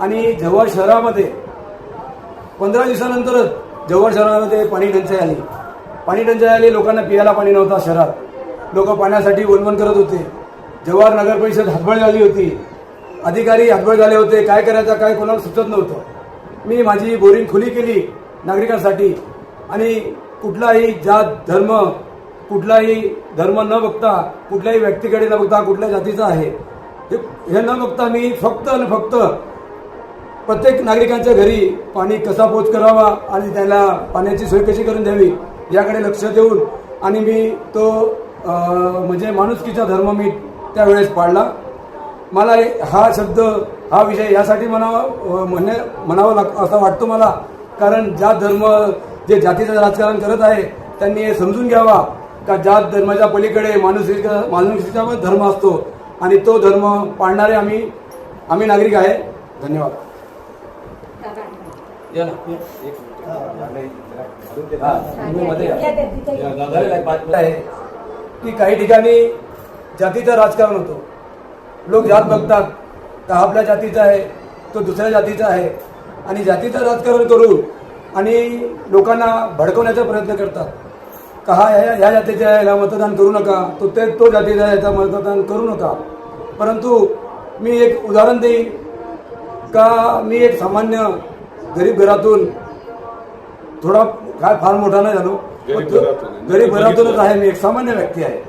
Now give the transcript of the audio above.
आणि जव्हार शहरामध्ये पंधरा दिवसानंतरच जव्हार शहरामध्ये पाणी टंचाई आली. पाणी टंचाई आली लोकांना पियाला पाणी नव्हता शहरात. लोक पाण्यासाठी वणवण करत होते. जव्हार नगर परिषद हातबळ झाली होती. अधिकारी हातबळ झाले होते. काय करायचं काय कोणाला सुचत नव्हतं. मी माझी बोरिंग खुली केली नागरिकांसाठी. आणि कुठलाही जात धर्म कुठलाही धर्म न बघता कुठल्याही व्यक्तीकडे न बघता कुठल्या जातीचा आहे. हे न बघता मी फक्त आणि फक्त प्रत्येक नागरिकांच्या घरी पाणी कसा पोच करावा आणि त्याला पाण्याची सोय कशी करून द्यावी याकडे लक्ष देऊन आणि मी तो म्हणजे माणुसकीचा धर्म मी त्यावेळेस पाळला. मला हा शब्द हा विषय यासाठी म्हणावा अं, म्हणणे म्हणावा लाग असा वाटतो मला. कारण ज्या धर्म जे जातीचं राजकारण करत आहे त्यांनी हे समजून घ्यावा का ज्या धर्माच्या पलीकडे माणुसकीचा माणुसकीचा धर्म असतो. आणि तो धर्म पाळणारे आम्ही आम्ही नागरिक आहे. धन्यवाद. हा, आहे, की काही ठिकाणी जातीचं राजकारण होतं. लोक जात बघतात का हा आपल्या जातीचा आहे तो दुसऱ्या जातीचा आहे. आणि जातीचं राजकारण करून आणि लोकांना भडकवण्याचा प्रयत्न करतात. का हा या या जातीचा आहे याला मतदान करू नका. तो ते तो जातीचा आहे याचा मतदान करू नका. परंतु मी एक उदाहरण देईन. का मी एक सामान्य गरीब घरातून थोडा काय फार मोठा नाही झालो. गरीब घरातूनच आहे मी एक सामान्य व्यक्ती आहे.